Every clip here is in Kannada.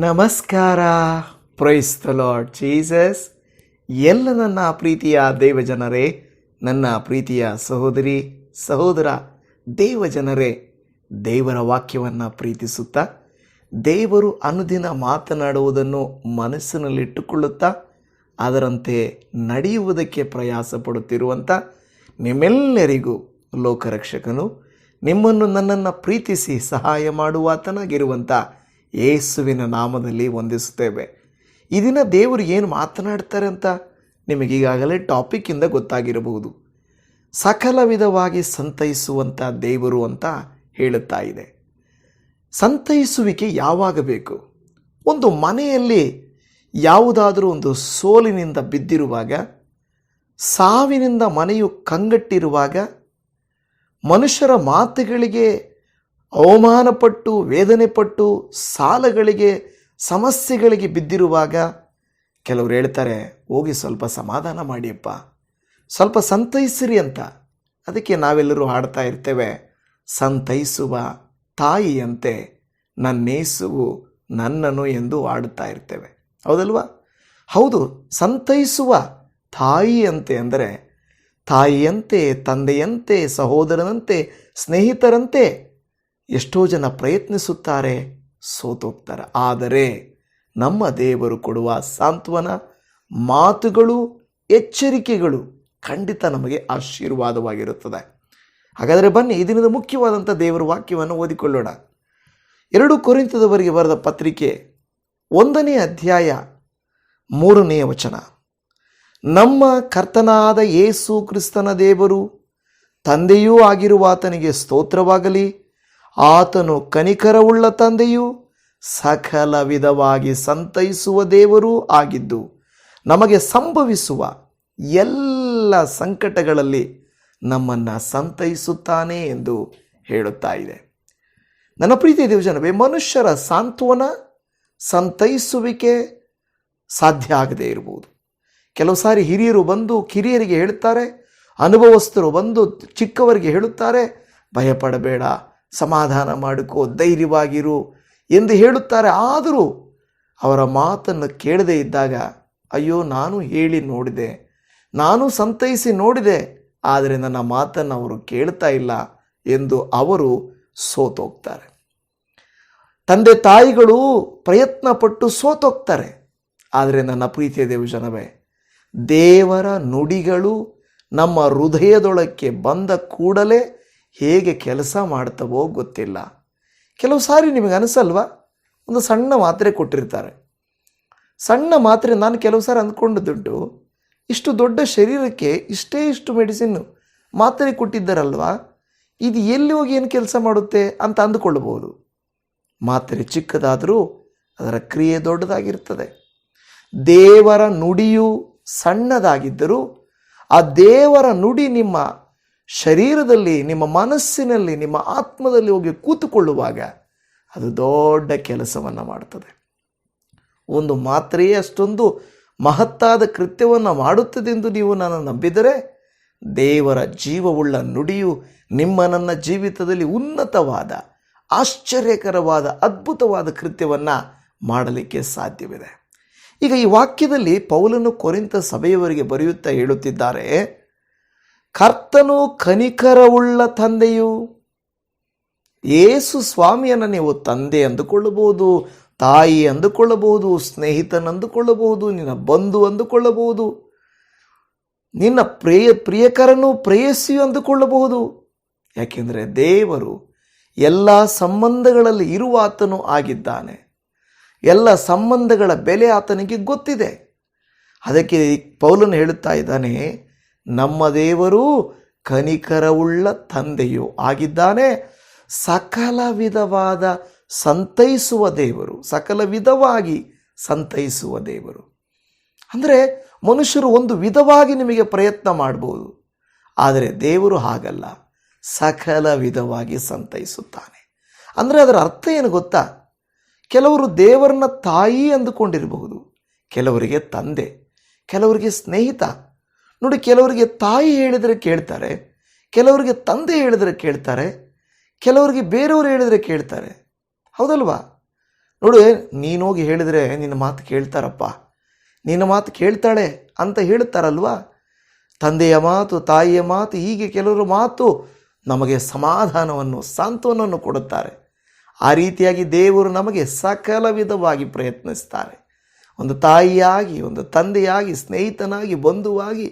ನಮಸ್ಕಾರ. ಪ್ರೈಸ್ ದ ಲಾರ್ಡ್ ಜೀಸಸ್ ಎಲ್ಲ ನನ್ನ ಪ್ರೀತಿಯ ದೇವಜನರೇ, ನನ್ನ ಪ್ರೀತಿಯ ಸಹೋದರಿ, ಸಹೋದರ, ದೇವಜನರೇ, ದೇವರ ವಾಕ್ಯವನ್ನು ಪ್ರೀತಿಸುತ್ತಾ, ದೇವರು ಅನುದಿನ ಮಾತನಾಡುವುದನ್ನು ಮನಸ್ಸಿನಲ್ಲಿಟ್ಟುಕೊಳ್ಳುತ್ತಾ, ಅದರಂತೆ ನಡೆಯುವುದಕ್ಕೆ ಪ್ರಯಾಸ ಪಡುತ್ತಿರುವಂಥ ನಿಮ್ಮೆಲ್ಲರಿಗೂ ಲೋಕರಕ್ಷಕನು, ನಿಮ್ಮನ್ನು ನನ್ನನ್ನು ಪ್ರೀತಿಸಿ ಸಹಾಯ ಮಾಡುವಾತನಾಗಿರುವಂಥ ಯೇಸುವಿನ ನಾಮದಲ್ಲಿ ವಂದಿಸುತ್ತೇವೆ. ಈ ದಿನ ದೇವರು ಏನು ಮಾತನಾಡ್ತಾರೆ ಅಂತ ನಿಮಗೀಗಾಗಲೇ ಟಾಪಿಕ್ಕಿಂದ ಗೊತ್ತಾಗಿರಬಹುದು. ಸಕಲ ವಿಧವಾಗಿ ಸಂತೈಸುವಂಥ ದೇವರು ಅಂತ ಹೇಳುತ್ತಾ ಇದೆ. ಸಂತೈಸುವಿಕೆ ಯಾವಾಗ ಬೇಕು? ಒಂದು ಮನೆಯಲ್ಲಿ ಯಾವುದಾದರೂ ಒಂದು ಸೋಲಿನಿಂದ ಬಿದ್ದಿರುವಾಗ, ಸಾವಿನಿಂದ ಮನೆಯು ಕಂಗಟ್ಟಿರುವಾಗ, ಮನುಷ್ಯರ ಮಾತುಗಳಿಗೆ ಅವಮಾನಪಟ್ಟು, ವೇದನೆಪಟ್ಟು, ಸಾಲಗಳಿಗೆ, ಸಮಸ್ಯೆಗಳಿಗೆ ಬಿದ್ದಿರುವಾಗ ಕೆಲವರು ಹೇಳ್ತಾರೆ, ಹೋಗಿ ಸ್ವಲ್ಪ ಸಮಾಧಾನ ಮಾಡಿಯಪ್ಪ. ಸ್ವಲ್ಪ ಸಂತೈಸಿರಿ ಅಂತ. ಅದಕ್ಕೆ ನಾವೆಲ್ಲರೂ ಹಾಡ್ತಾ ಇರ್ತೇವೆ, ಸಂತೈಸುವ ತಾಯಿಯಂತೆ ನನ್ನೇಸುವು ನನ್ನನು ಎಂದು ಹಾಡುತ್ತಾ ಇರ್ತೇವೆ. ಹೌದಲ್ವಾ? ಹೌದು, ಸಂತೈಸುವ ತಾಯಿಯಂತೆ ಅಂದರೆ ತಾಯಿಯಂತೆ, ತಂದೆಯಂತೆ, ಸಹೋದರನಂತೆ, ಸ್ನೇಹಿತರಂತೆ ಎಷ್ಟೋ ಜನ ಪ್ರಯತ್ನಿಸುತ್ತಾರೆ, ಸೋತೋಗ್ತಾರೆ. ಆದರೆ ನಮ್ಮ ದೇವರು ಕೊಡುವ ಸಾಂತ್ವನ, ಮಾತುಗಳು, ಎಚ್ಚರಿಕೆಗಳು ಖಂಡಿತ ನಮಗೆ ಆಶೀರ್ವಾದವಾಗಿರುತ್ತದೆ. ಹಾಗಾದರೆ ಬನ್ನಿ, ಈ ದಿನದ ಮುಖ್ಯವಾದಂಥ ದೇವರ ವಾಕ್ಯವನ್ನು ಓದಿಕೊಳ್ಳೋಣ. ಎರಡು ಕುರಿತದವರಿಗೆ ಬರೆದ ಪತ್ರಿಕೆ ಒಂದನೇ ಅಧ್ಯಾಯ ಮೂರನೆಯ ವಚನ. ನಮ್ಮ ಕರ್ತನಾದ ಯೇಸು ಕ್ರಿಸ್ತನ ದೇವರು, ತಂದೆಯೂ ಆಗಿರುವ ಆತನಿಗೆ ಸ್ತೋತ್ರವಾಗಲಿ ಆತನು ಕನಿಕರವುಳ್ಳ ತಂದೆಯು ಸಕಲ ವಿಧವಾಗಿ ಸಂತೈಸುವ ದೇವರೂ ಆಗಿದ್ದು, ನಮಗೆ ಸಂಭವಿಸುವ ಎಲ್ಲ ಸಂಕಟಗಳಲ್ಲಿ ನಮ್ಮನ್ನು ಸಂತೈಸುತ್ತಾನೆ ಎಂದು ಹೇಳುತ್ತಾ ಇದೆ. ನನ್ನ ಪ್ರೀತಿ ದೇವಜನವೇ, ಮನುಷ್ಯರ ಸಾಂತ್ವನ ಸಂತೈಸುವಿಕೆ ಸಾಧ್ಯ ಆಗದೇ ಇರಬಹುದು. ಕೆಲವು ಸಾರಿ ಹಿರಿಯರು ಬಂದು ಕಿರಿಯರಿಗೆ ಹೇಳುತ್ತಾರೆ, ಅನುಭವಸ್ಥರು ಬಂದು ಚಿಕ್ಕವರಿಗೆ ಹೇಳುತ್ತಾರೆ, ಭಯಪಡಬೇಡ ಸಮಾಧಾನ ಮಾಡಿಕೋ, ಧೈರ್ಯವಾಗಿರು ಎಂದು ಹೇಳುತ್ತಾರೆ. ಆದರೂ ಅವರ ಮಾತನ್ನು ಕೇಳದೇ ಇದ್ದಾಗ, ಅಯ್ಯೋ, ನಾನು ಹೇಳಿ ನೋಡಿದೆ, ನಾನು ಸಂತೈಸಿ ನೋಡಿದೆ, ಆದರೆ ನನ್ನ ಮಾತನ್ನು ಅವರು ಕೇಳ್ತಾ ಇಲ್ಲ ಎಂದು ಅವರು ಸೋತೋಗ್ತಾರೆ. ತಂದೆ ತಾಯಿಗಳು ಪ್ರಯತ್ನ ಪಟ್ಟು ಸೋತೋಗ್ತಾರೆ. ಆದರೆ ನನ್ನ ಪ್ರೀತಿಯ ದೇವಜನವೇ, ದೇವರ ನುಡಿಗಳು ನಮ್ಮ ಹೃದಯದೊಳಕ್ಕೆ ಬಂದ ಕೂಡಲೇ ಹೇಗೆ ಕೆಲಸ ಮಾಡ್ತವೋ ಗೊತ್ತಿಲ್ಲ. ಕೆಲವು ಸಾರಿ ನಿಮಗೆ ಅನಿಸಲ್ವ? ಒಂದು ಸಣ್ಣ ಮಾತ್ರೆ ಕೊಟ್ಟಿರ್ತಾರೆ. ಸಣ್ಣ ಮಾತ್ರೆ ನಾನು ಕೆಲವು ಸಾರಿ ಅಂದ್ಕೊಂಡದುಂಟು ಇಷ್ಟು ದೊಡ್ಡ ಶರೀರಕ್ಕೆ ಇಷ್ಟೇ ಇಷ್ಟು ಮೆಡಿಸಿನ್ ಮಾತ್ರೆ ಕೊಟ್ಟಿದ್ದಾರಲ್ವಾ? ಇದು ಎಲ್ಲಿ ಹೋಗಿ ಏನು ಕೆಲಸ ಮಾಡುತ್ತೆ ಅಂತ ಅಂದುಕೊಳ್ಳಬಹುದು. ಮಾತ್ರೆ ಚಿಕ್ಕದಾದರೂ ಅದರ ಕ್ರಿಯೆ ದೊಡ್ಡದಾಗಿರ್ತದೆ. ದೇವರ ನುಡಿಯು ಸಣ್ಣದಾಗಿದ್ದರೂ ಆ ದೇವರ ನುಡಿ ನಿಮ್ಮ ಶರೀರದಲ್ಲಿ, ನಿಮ್ಮ ಮನಸ್ಸಿನಲ್ಲಿ, ನಿಮ್ಮ ಆತ್ಮದಲ್ಲಿ ಹೋಗಿ ಕೂತುಕೊಳ್ಳುವಾಗ ಅದು ದೊಡ್ಡ ಕೆಲಸವನ್ನು ಮಾಡ್ತದೆ. ಒಂದು ಮಾತ್ರೆಯೇ ಅಷ್ಟೊಂದು ಮಹತ್ತಾದ ಕೃತ್ಯವನ್ನು ಮಾಡುತ್ತದೆ ಎಂದು ನೀವು ನಾನು ನಂಬಿದರೆ ದೇವರ ಜೀವವುಳ್ಳ ನುಡಿಯು ನಿಮ್ಮ ನನ್ನ ಜೀವಿತದಲ್ಲಿ ಉನ್ನತವಾದ, ಆಶ್ಚರ್ಯಕರವಾದ, ಅದ್ಭುತವಾದ ಕೃತ್ಯವನ್ನು ಮಾಡಲಿಕ್ಕೆ ಸಾಧ್ಯವಿದೆ. ಈಗ ಈ ವಾಕ್ಯದಲ್ಲಿ ಪೌಲನು ಕೊರಿಂತ ಸಭೆಯವರಿಗೆ ಬರೆಯುತ್ತಾ ಹೇಳುತ್ತಿದ್ದಾರೆ ಕರ್ತನು ಕನಿಕರವುಳ್ಳ ತಂದೆಯು. ಏಸು ಸ್ವಾಮಿಯನ್ನು ನೀವು ತಂದೆ ಅಂದುಕೊಳ್ಳಬಹುದು, ತಾಯಿ ಅಂದುಕೊಳ್ಳಬಹುದು ಸ್ನೇಹಿತನಂದುಕೊಳ್ಳಬಹುದು ನಿನ್ನ ಬಂಧು ಅಂದುಕೊಳ್ಳಬಹುದು. ನಿನ್ನ ಪ್ರಿಯ ಪ್ರಿಯಕರನು ಪ್ರೇಯಸಿಯು ಅಂದುಕೊಳ್ಳಬಹುದು. ಯಾಕೆಂದರೆ ದೇವರು ಎಲ್ಲ ಸಂಬಂಧಗಳಲ್ಲಿ ಇರುವ ಆತನು ಆಗಿದ್ದಾನೆ. ಎಲ್ಲ ಸಂಬಂಧಗಳ ಬೆಲೆ ಆತನಿಗೆ ಗೊತ್ತಿದೆ. ಅದಕ್ಕೆ ಪೌಲನು ಹೇಳುತ್ತಾ ಇದ್ದಾನೆ ನಮ್ಮ ದೇವರು ಕನಿಕರವುಳ್ಳ ತಂದೆಯು ಆಗಿದ್ದಾನೆ. ಸಕಲ ವಿಧವಾದ ಸಂತೈಸುವ ದೇವರು, ಸಕಲ ವಿಧವಾಗಿ ಸಂತೈಸುವ ದೇವರು. ಅಂದರೆ ಮನುಷ್ಯರು ಒಂದು ವಿಧವಾಗಿ ನಿಮಗೆ ಪ್ರಯತ್ನ ಮಾಡ್ಬೋದು, ಆದರೆ ದೇವರು ಹಾಗಲ್ಲ. ಸಕಲ ವಿಧವಾಗಿ ಸಂತೈಸುತ್ತಾನೆ. ಅಂದರೆ ಅದರ ಅರ್ಥ ಏನು ಗೊತ್ತಾ? ಕೆಲವರು ದೇವರನ್ನ ತಾಯಿ ಅಂದುಕೊಂಡಿರಬಹುದು, ಕೆಲವರಿಗೆ ತಂದೆ, ಕೆಲವರಿಗೆ ಸ್ನೇಹಿತ. ನೋಡಿ, ಕೆಲವರಿಗೆ ತಾಯಿ ಹೇಳಿದರೆ ಕೇಳ್ತಾರೆ, ಕೆಲವರಿಗೆ ತಂದೆ ಹೇಳಿದರೆ ಕೇಳ್ತಾರೆ, ಕೆಲವರಿಗೆ ಬೇರೆಯವರು ಹೇಳಿದರೆ ಕೇಳ್ತಾರೆ. ಹೌದಲ್ವಾ? ನೋಡು, ನೀನೋಗಿ ಹೇಳಿದರೆ ನಿನ್ನ ಮಾತು ಕೇಳ್ತಾರಪ್ಪ, ನಿನ್ನ ಮಾತು ಕೇಳ್ತಾಳೆ ಅಂತ ಹೇಳ್ತಾರಲ್ವಾ? ತಂದೆಯ ಮಾತು, ತಾಯಿಯ ಮಾತು, ಹೀಗೆ ಕೆಲವರು ಮಾತು ನಮಗೆ ಸಮಾಧಾನವನ್ನು, ಸಾಂತ್ವನವನ್ನು ಕೊಡುತ್ತಾರೆ. ಆ ರೀತಿಯಾಗಿ ದೇವರು ನಮಗೆ ಸಕಲ ವಿಧವಾಗಿ ಪ್ರಯತ್ನಿಸ್ತಾರೆ. ಒಂದು ತಾಯಿಯಾಗಿ, ಒಂದು ತಂದೆಯಾಗಿ, ಸ್ನೇಹಿತನಾಗಿ, ಬಂಧುವಾಗಿ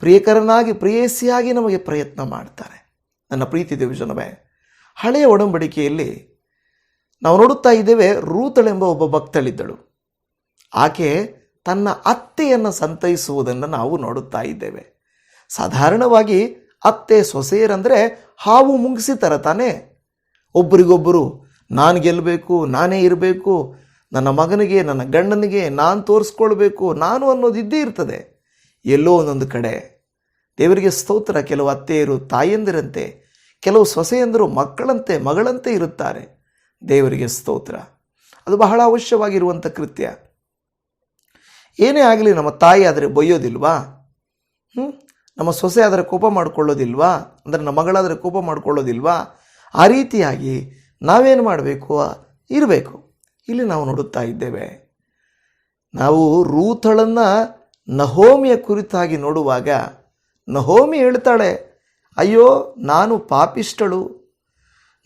ಪ್ರಿಯಕರನಾಗಿ, ಪ್ರೇಯಸಿಯಾಗಿ ನಮಗೆ ಪ್ರಯತ್ನ ಮಾಡ್ತಾರೆ. ನನ್ನ ಪ್ರೀತಿ ದೇವಜನವೇ ಹಳೆಯ ಒಡಂಬಡಿಕೆಯಲ್ಲಿ ನಾವು ನೋಡುತ್ತಾ ಇದ್ದೇವೆ, ರೂತಳೆಂಬ ಒಬ್ಬ ಭಕ್ತಳಿದ್ದಳು. ಆಕೆ ತನ್ನ ಅತ್ತೆಯನ್ನು ಸಂತೈಸುವುದನ್ನು ನಾವು ನೋಡುತ್ತಾ ಇದ್ದೇವೆ. ಸಾಧಾರಣವಾಗಿ ಅತ್ತೆ ಸೊಸೆಯರಂದರೆ ಹಾವು ಮುಂಗಿಸಿ ಥರ ತಾನೇ ಒಬ್ಬರಿಗೊಬ್ಬರು ನಾನು ಗೆಲ್ಲಬೇಕು ನಾನೇ ಇರಬೇಕು, ನನ್ನ ಮಗನಿಗೆ, ನನ್ನ ಗಂಡನಿಗೆ ನಾನು ತೋರಿಸ್ಕೊಳ್ಬೇಕು, ನಾನು ಅನ್ನೋದಿದ್ದೇ ಇರ್ತದೆ. ಎಲ್ಲೋ ಒಂದೊಂದು ಕಡೆ. ದೇವರಿಗೆ ಸ್ತೋತ್ರ, ಕೆಲವು ಅತ್ತೆಯರು ತಾಯಂದಿರಂತೆ, ಕೆಲವು ಸೊಸೆಯಂದರು ಮಕ್ಕಳಂತೆ, ಮಗಳಂತೆ ಇರುತ್ತಾರೆ. ದೇವರಿಗೆ ಸ್ತೋತ್ರ. ಅದು ಬಹಳ ಅವಶ್ಯವಾಗಿರುವಂಥ ಕೃತ್ಯ. ಏನೇ ಆಗಲಿ ನಮ್ಮ ತಾಯಿ ಆದರೆ ಬೊಯ್ಯೋದಿಲ್ವಾ? ಹ್ಞೂ ನಮ್ಮ ಸೊಸೆ ಆದರೆ ಕೋಪ ಮಾಡಿಕೊಳ್ಳೋದಿಲ್ವಾ? ಅಂದರೆ ನಮ್ಮ ಮಗಳಾದರೆ ಕೋಪ ಮಾಡಿಕೊಳ್ಳೋದಿಲ್ವಾ? ಆ ರೀತಿಯಾಗಿ ನಾವೇನು ಮಾಡಬೇಕು? ಇರಬೇಕು. ಇಲ್ಲಿ ನಾವು ನೋಡುತ್ತಾ ಇದ್ದೇವೆ. ನಾವು ರೂಥಳನ್ನು ನಹೋಮಿಯ ಕುರಿತಾಗಿ ನೋಡುವಾಗ ನಹೋಮಿ ಹೇಳ್ತಾಳೆ, ಅಯ್ಯೋ, ನಾನು ಪಾಪಿಷ್ಟಳು